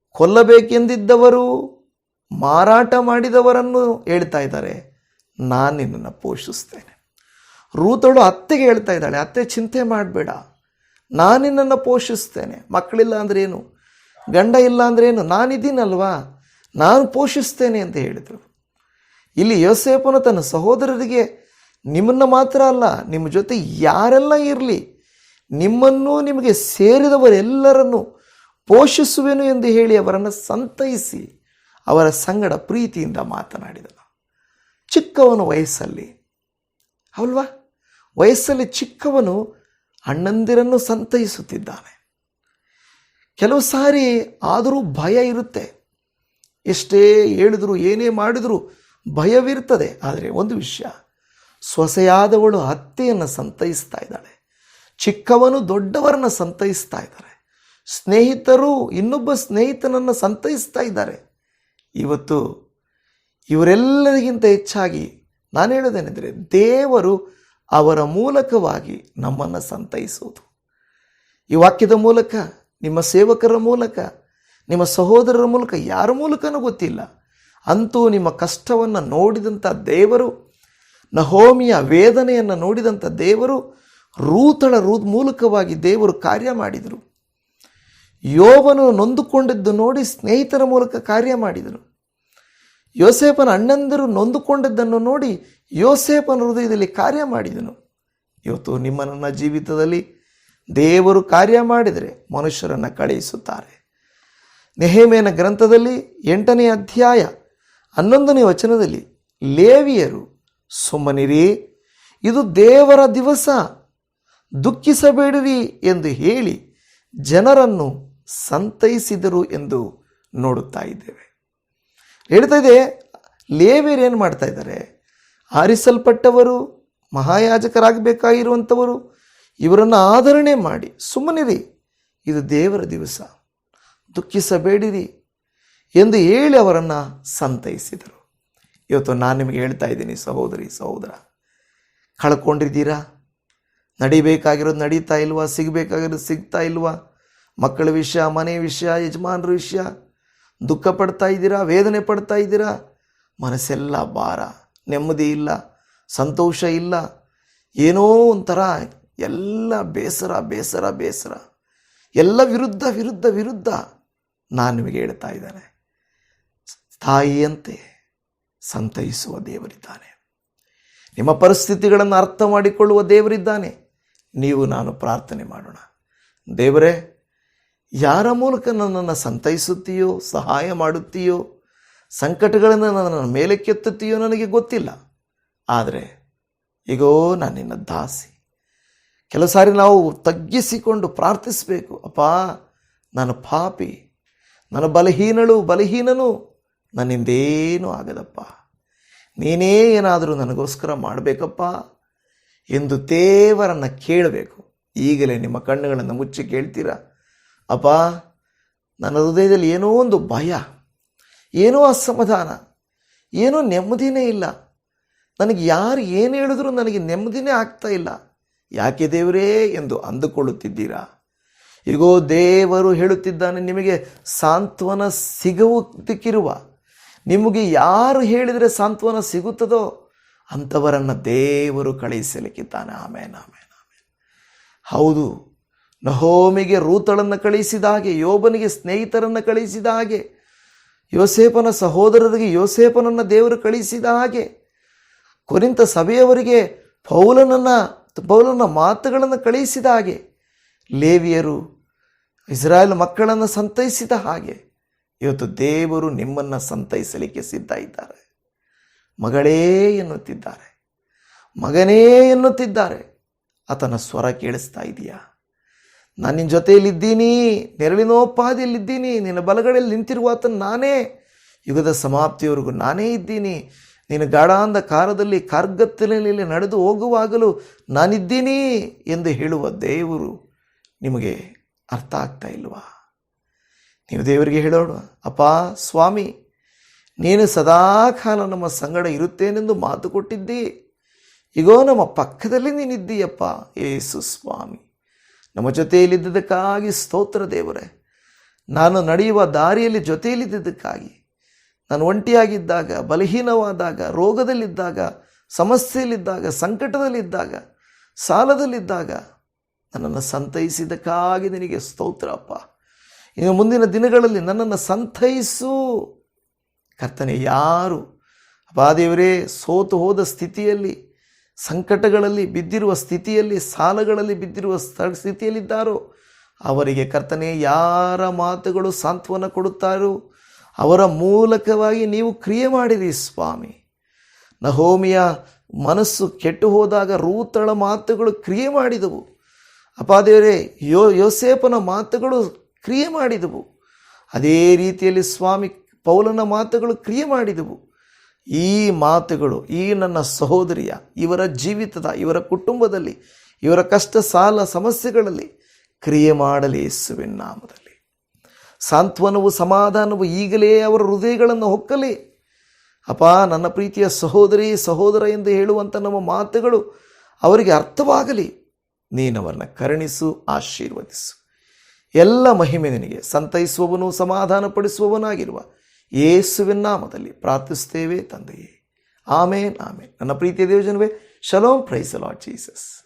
ಕೊಲ್ಲಬೇಕೆಂದಿದ್ದವರು, ಮಾರಾಟ ಮಾಡಿದವರನ್ನು ಹೇಳ್ತಾ ಇದ್ದಾರೆ. ನಾನು ನಿನ್ನನ್ನು ಪೋಷಿಸ್ತೇನೆ. ರೂತಳು ಅತ್ತೆಗೆ ಹೇಳ್ತಾ ಇದ್ದಾಳೆ, ಅತ್ತೆ ಚಿಂತೆ ಮಾಡಬೇಡ. ನಾನು ನಿನ್ನನ್ನು ಪೋಷಿಸ್ತೇನೆ. ಮಕ್ಕಳಿಲ್ಲ ಅಂದ್ರೇನು ಗಂಡ ಇಲ್ಲ ಅಂದ್ರೇನು ನಾನಿದ್ದೀನಲ್ವಾ? ನಾನು ಪೋಷಿಸ್ತೇನೆ ಅಂತ ಹೇಳಿದರು. ಇಲ್ಲಿ ಯೋಸೇಪನು ತನ್ನ ಸಹೋದರರಿಗೆ, ನಿಮ್ಮನ್ನು ಮಾತ್ರ ಅಲ್ಲ, ನಿಮ್ಮ ಜೊತೆ ಯಾರೆಲ್ಲ ಇರಲಿ, ನಿಮ್ಮನ್ನು ನಿಮಗೆ ಸೇರಿದವರೆಲ್ಲರನ್ನು ಪೋಷಿಸುವೆನು ಎಂದು ಹೇಳಿ ಅವರನ್ನು ಸಂತೈಸಿ ಅವರ ಸಂಗಡ ಪ್ರೀತಿಯಿಂದ ಮಾತನಾಡಿದನು. ಚಿಕ್ಕವನು ವಯಸ್ಸಲ್ಲಿ, ಅಲ್ವಾ? ವಯಸ್ಸಲ್ಲಿ ಚಿಕ್ಕವನು ಅಣ್ಣಂದಿರನ್ನು ಸಂತೈಸುತ್ತಿದ್ದಾನೆ. ಕೆಲವು ಸಾರಿ ಆದರೂ ಭಯ ಇರುತ್ತೆ. ಎಷ್ಟೇ ಹೇಳಿದ್ರು, ಏನೇ ಮಾಡಿದರೂ ಭಯವಿರ್ತದೆ. ಆದರೆ ಒಂದು ವಿಷಯ, ಸೊಸೆಯಾದವಳು ಅತ್ತೆಯನ್ನು ಸಂತೈಸ್ತಾ ಇದ್ದಾಳೆ. ಚಿಕ್ಕವನು ದೊಡ್ಡವರನ್ನು ಸಂತೈಸ್ತಾ ಇದ್ದಾರೆ. ಸ್ನೇಹಿತರು ಇನ್ನೊಬ್ಬ ಸ್ನೇಹಿತನನ್ನು ಸಂತೈಸ್ತಾ ಇದ್ದಾರೆ. ಇವತ್ತು ಇವರೆಲ್ಲರಿಗಿಂತ ಹೆಚ್ಚಾಗಿ ನಾನು ಹೇಳೋದೇನೆಂದರೆ ದೇವರು ಅವರ ಮೂಲಕವಾಗಿ ನಮ್ಮನ್ನು ಸಂತೈಸುವುದು. ಈ ವಾಕ್ಯದ ಮೂಲಕ, ನಿಮ್ಮ ಸೇವಕರ ಮೂಲಕ, ನಿಮ್ಮ ಸಹೋದರರ ಮೂಲಕ, ಯಾರ ಮೂಲಕನೂ ಗೊತ್ತಿಲ್ಲ. ಅಂತೂ ನಿಮ್ಮ ಕಷ್ಟವನ್ನು ನೋಡಿದಂಥ ದೇವರು, ನಹೋಮಿಯ ವೇದನೆಯನ್ನು ನೋಡಿದಂಥ ದೇವರು, ರೂತಳ ರೂ ಮೂಲಕವಾಗಿ ದೇವರು ಕಾರ್ಯ ಮಾಡಿದರು. ಯೋವನು ನೊಂದುಕೊಂಡಿದ್ದು ನೋಡಿ ಸ್ನೇಹಿತರ ಮೂಲಕ ಕಾರ್ಯ ಮಾಡಿದರು. ಯೋಸೇಪನ ಅಣ್ಣಂದಿರು ನೊಂದುಕೊಂಡಿದ್ದನ್ನು ನೋಡಿ ಯೋಸೇಪನ ಹೃದಯದಲ್ಲಿ ಕಾರ್ಯ ಮಾಡಿದನು. ಇವತ್ತು ನಿಮ್ಮ ನನ್ನ ಜೀವಿತದಲ್ಲಿ ದೇವರು ಕಾರ್ಯ ಮಾಡಿದರೆ ಮನುಷ್ಯರನ್ನು ಕಳುಹಿಸುತ್ತಾರೆ. ನೆಹೇಮೇನ ಗ್ರಂಥದಲ್ಲಿ ಎಂಟನೇ ಅಧ್ಯಾಯ ಹನ್ನೊಂದನೇ ವಚನದಲ್ಲಿ ಲೇವಿಯರು, ಸುಮ್ಮನಿರಿ, ಇದು ದೇವರ ದಿವಸ, ದುಃಖಿಸಬೇಡಿರಿ ಎಂದು ಹೇಳಿ ಜನರನ್ನು ಸಂತೈಸಿದರು ಎಂದು ನೋಡುತ್ತಾ ಇದ್ದೇವೆ. ಹೇಳ್ತಾ ಇದೆ, ಲೇವಿಯರು ಏನು ಮಾಡ್ತಾ ಇದ್ದಾರೆ? ಆರಿಸಲ್ಪಟ್ಟವರು, ಮಹಾಯಾಜಕರಾಗಬೇಕಾಗಿರುವಂಥವರು, ಇವರನ್ನು ಆಧರಣೆ ಮಾಡಿ, ಸುಮ್ಮನಿರಿ, ಇದು ದೇವರ ದಿವಸ, ದುಃಖಿಸಬೇಡಿರಿ ಎಂದು ಹೇಳಿ ಅವರನ್ನು ಸಂತೈಸಿದರು. ಇವತ್ತು ನಾನು ನಿಮಗೆ ಹೇಳ್ತಾ ಇದ್ದೀನಿ, ಸಹೋದರಿ, ಸಹೋದರ, ಕಳ್ಕೊಂಡಿದ್ದೀರಾ? ನಡಿಬೇಕಾಗಿರೋದು ನಡೀತಾ ಇಲ್ವಾ? ಸಿಗಬೇಕಾಗಿರೋದು ಸಿಗ್ತಾ ಇಲ್ವಾ? ಮಕ್ಕಳ ವಿಷಯ, ಮನೆ ವಿಷಯ, ಯಜಮಾನರ ವಿಷಯ ದುಃಖ ಪಡ್ತಾ ಇದ್ದೀರಾ? ವೇದನೆ ಪಡ್ತಾ ಇದ್ದೀರಾ? ಮನಸ್ಸೆಲ್ಲ ಭಾರ, ನೆಮ್ಮದಿ ಇಲ್ಲ, ಸಂತೋಷ ಇಲ್ಲ. ಏನೋ ಒಂಥರ ಎಲ್ಲ ಬೇಸರ ಬೇಸರ ಬೇಸರ. ಎಲ್ಲ ವಿರುದ್ಧ ವಿರುದ್ಧ ವಿರುದ್ಧ ನಾನು ನಿಮಗೆ ಹೇಳ್ತಾ ಇದ್ದಾನೆ. ತಾಯಿಯಂತೆ ಸಂತೈಸುವ ದೇವರಿದ್ದಾನೆ. ನಿಮ್ಮ ಪರಿಸ್ಥಿತಿಗಳನ್ನು ಅರ್ಥ ಮಾಡಿಕೊಳ್ಳುವ ದೇವರಿದ್ದಾನೆ. ನೀವು ನಾನು ಪ್ರಾರ್ಥನೆ ಮಾಡೋಣ. ದೇವರೇ ಯಾರ ಮೂಲಕ ನನ್ನನ್ನು ಸಂತೈಸುತ್ತೀಯೋ, ಸಹಾಯ ಮಾಡುತ್ತೀಯೋ ಸಂಕಟಗಳನ್ನು ನನ್ನ ಮೇಲೆ ಕೆತ್ತುತ್ತೀಯೋ ನನಗೆ ಗೊತ್ತಿಲ್ಲ. ಆದರೆ ಈಗೋ ನಾನು ನಿನ್ನ ದಾಸಿ. ಕೆಲವು ಸಾರಿ ನಾವು ತಗ್ಗಿಸಿಕೊಂಡು ಪ್ರಾರ್ಥಿಸಬೇಕು. ಅಪ್ಪ, ನಾನು ಪಾಪಿ. ನನ್ನ ಬಲಹೀನಳು, ಬಲಹೀನನು. ನನ್ನಿಂದೇನೂ ಆಗದಪ್ಪ. ನೀನೇ ಏನಾದರೂ ನನಗೋಸ್ಕರ ಮಾಡಬೇಕಪ್ಪ? ಎಂದು ದೇವರನ್ನು ಕೇಳಬೇಕು. ಈಗಲೇ ನಿಮ್ಮ ಕಣ್ಣುಗಳನ್ನು ಮುಚ್ಚಿ ಕೇಳ್ತೀರಾ? ಅಪ್ಪ ನನ್ನ ಹೃದಯದಲ್ಲಿ ಏನೋ ಒಂದು ಭಯ, ಏನೋ ಅಸಮಾಧಾನ, ಏನೋ ನೆಮ್ಮದಿನೇ ಇಲ್ಲ. ನನಗೆ ಯಾರು ಏನು ಹೇಳಿದ್ರು ನನಗೆ ನೆಮ್ಮದಿನೇ ಆಗ್ತಾ ಇಲ್ಲ. ಯಾಕೆ ದೇವರೇ ಎಂದು ಅಂದುಕೊಳ್ಳುತ್ತಿದ್ದೀರಾ? ಈಗೋ ದೇವರು ಹೇಳುತ್ತಿದ್ದಾನೆ, ನಿಮಗೆ ಸಾಂತ್ವನ ಸಿಗುವುದಕ್ಕಿರುವ ನಿಮಗೆ ಯಾರು ಹೇಳಿದರೆ ಸಾಂತ್ವನ ಸಿಗುತ್ತದೋ ಅಂಥವರನ್ನು ದೇವರು ಕಳುಹಿಸಲಿಕ್ಕಿದ್ದಾನೆ. ಆಮೇಲೆ ಆಮೇಲೆ ಆಮೇಲೆ ಹೌದು ನಹೋಮಿಗೆ ರೂತಳನ್ನು ಕಳಿಸಿದ ಹಾಗೆ, ಯೋಬನಿಗೆ ಸ್ನೇಹಿತರನ್ನು ಕಳಿಸಿದ ಹಾಗೆ ಯೋಸೇಪನ ಸಹೋದರರಿಗೆ ಯೋಸೇಪನನ್ನು ದೇವರು ಕಳಿಸಿದ ಹಾಗೆ ಕೊರಿಂತ ಸಭೆಯವರಿಗೆ ಪೌಲನನ್ನು, ಪೌಲನ ಮಾತುಗಳನ್ನು ಕಳಿಸಿದ ಹಾಗೆ, ಲೇವಿಯರು, ಇಸ್ರಾಯೇಲ್ ಮಕ್ಕಳನ್ನು ಸಂತೈಸಿದ ಹಾಗೆ, ಇವತ್ತು ದೇವರು ನಿಮ್ಮನ್ನು ಸಂತೈಸಲಿಕ್ಕೆ ಸಿದ್ಧ ಇದ್ದಾರೆ. ಮಗಳೇ ಎನ್ನುತ್ತಿದ್ದಾರೆ. ಮಗನೇ ಎನ್ನುತ್ತಿದ್ದಾರೆ. ಆತನ ಸ್ವರ ಕೇಳಿಸ್ತಾ ಇದೆಯಾ? ನಾನು ನಿನ್ನ ಜೊತೆಯಲ್ಲಿದ್ದೀನಿ, ನೆರಳಿನೋಪಾದಿಯಲ್ಲಿದ್ದೀನಿ, ನಿನ್ನ ಬಲಗಡೆಯಲ್ಲಿ ನಿಂತಿರುವ ಆತನ ನಾನೇ. ಯುಗದ ಸಮಾಪ್ತಿಯವರೆಗೂ ನಾನೇ ಇದ್ದೀನಿ. ನೀನು ಗಾಢಾಂಧ ಕಾರದಲ್ಲಿ ಕಾರ್ಗತ್ತಲಿನಲ್ಲಿ ನಡೆದು ಹೋಗುವಾಗಲೂ ನಾನಿದ್ದೀನಿ ಎಂದು ಹೇಳುವ ದೇವರು ನಿಮಗೆ ಅರ್ಥ ಆಗ್ತಾ ಇಲ್ವಾ? ನೀವು ದೇವರಿಗೆ ಹೇಳೋಣ, ಅಪ್ಪ, ಸ್ವಾಮಿ, ನೀನು ಸದಾಕಾಲ ನಮ್ಮ ಸಂಗಡ ಇರುತ್ತೇನೆಂದು ಮಾತು ಕೊಟ್ಟಿದ್ದಿ. ಈಗೋ ನಮ್ಮ ಪಕ್ಕದಲ್ಲಿ ನೀನಿದ್ದೀಯಪ್ಪ, ಏಸು ಸ್ವಾಮಿ. ನಮ್ಮ ಜೊತೆಯಲ್ಲಿದ್ದದಕ್ಕಾಗಿ ಸ್ತೋತ್ರ ದೇವರೇ. ನಾನು ನಡೆಯುವ ದಾರಿಯಲ್ಲಿ ಜೊತೆಯಲ್ಲಿದ್ದುದಕ್ಕಾಗಿ, ನಾನು ಒಂಟಿಯಾಗಿದ್ದಾಗ, ಬಲಹೀನವಾದಾಗ, ರೋಗದಲ್ಲಿದ್ದಾಗ, ಸಮಸ್ಯೆಯಲ್ಲಿದ್ದಾಗ, ಸಂಕಟದಲ್ಲಿದ್ದಾಗ, ಸಾಲದಲ್ಲಿದ್ದಾಗ ನನ್ನನ್ನು ಸಂತೈಸಿದ್ದಕ್ಕಾಗಿ ನಿನಗೆ ಸ್ತೋತ್ರ, ಅಪ್ಪ. ಇನ್ನು ಮುಂದಿನ ದಿನಗಳಲ್ಲಿ ನನ್ನನ್ನು ಸಂತೈಸು. ಕರ್ತನೆ, ಯಾರು? ಅಪಾದೇವರೇ ಸೋತು ಹೋದ ಸ್ಥಿತಿಯಲ್ಲಿ ಸಂಕಟಗಳಲ್ಲಿ ಬಿದ್ದಿರುವ ಸ್ಥಿತಿಯಲ್ಲಿ, ಸಾಲಗಳಲ್ಲಿ ಬಿದ್ದಿರುವ ಸ್ಥ ಸ್ಥಿತಿಯಲ್ಲಿದ್ದಾರೋ? ಅವರಿಗೆ ಕರ್ತನೆ, ಯಾರ ಮಾತುಗಳು ಸಾಂತ್ವನ ಕೊಡುತ್ತಾರೋ? ಅವರ ಮೂಲಕವಾಗಿ ನೀವು ಕ್ರಿಯೆ ಮಾಡಿರಿ ಸ್ವಾಮಿ. ನಹೋಮಿಯ ಮನಸ್ಸು ಕೆಟ್ಟು ಹೋದಾಗ ರೂತಳ ಮಾತುಗಳು ಕ್ರಿಯೆ ಮಾಡಿದವು. ಅಪಾದೇವರೇ ಯೋ ಯೋಸೇಪನ ಮಾತುಗಳು ಕ್ರಿಯೆ ಮಾಡಿದವು. ಅದೇ ರೀತಿಯಲ್ಲಿ ಸ್ವಾಮಿ ಪೌಲನ ಮಾತುಗಳು ಕ್ರಿಯೆ ಮಾಡಿದವು. ಈ ಮಾತುಗಳು, ಈ ನನ್ನ ಸಹೋದರಿಯ, ಇವರ ಜೀವಿತದ, ಇವರ ಕುಟುಂಬದಲ್ಲಿ, ಇವರ ಕಷ್ಟ, ಸಾಲ, ಸಮಸ್ಯೆಗಳಲ್ಲಿ ಕ್ರಿಯೆ ಮಾಡಲಿ ಯೇಸುವಿನ ನಾಮದಲ್ಲಿ. ಸಾಂತ್ವನವು ಸಮಾಧಾನವು ಈಗಲೇ ಅವರ ಹೃದಯಗಳನ್ನು ಹೊಕ್ಕಲಿ. ಅಪ್ಪ, ನನ್ನ ಪ್ರೀತಿಯ ಸಹೋದರಿ, ಸಹೋದರ ಎಂದು ಹೇಳುವಂಥ ನಮ್ಮ ಮಾತುಗಳು ಅವರಿಗೆ ಅರ್ಥವಾಗಲಿ. ನೀನವರನ್ನು ಕರುಣಿಸು, ಆಶೀರ್ವದಿಸು. ಎಲ್ಲ ಮಹಿಮೆ ನಿನಗೆ. ಸಂತೈಸುವವನು, ಸಮಾಧಾನಪಡಿಸುವವನಾಗಿರುವ ಯೇಸುವಿನ ನಾಮದಲ್ಲಿ ಪ್ರಾರ್ಥಿಸ್ತೇವೆ ತಂದೆಯೇ. Amen amen. ನನ್ನ ಪ್ರೀತಿಯ ದೇವಜನವೇ ಶಲೋಮ್ ಪ್ರೈಸ್ ಲಾರ್ಡ್ ಜೀಸಸ್.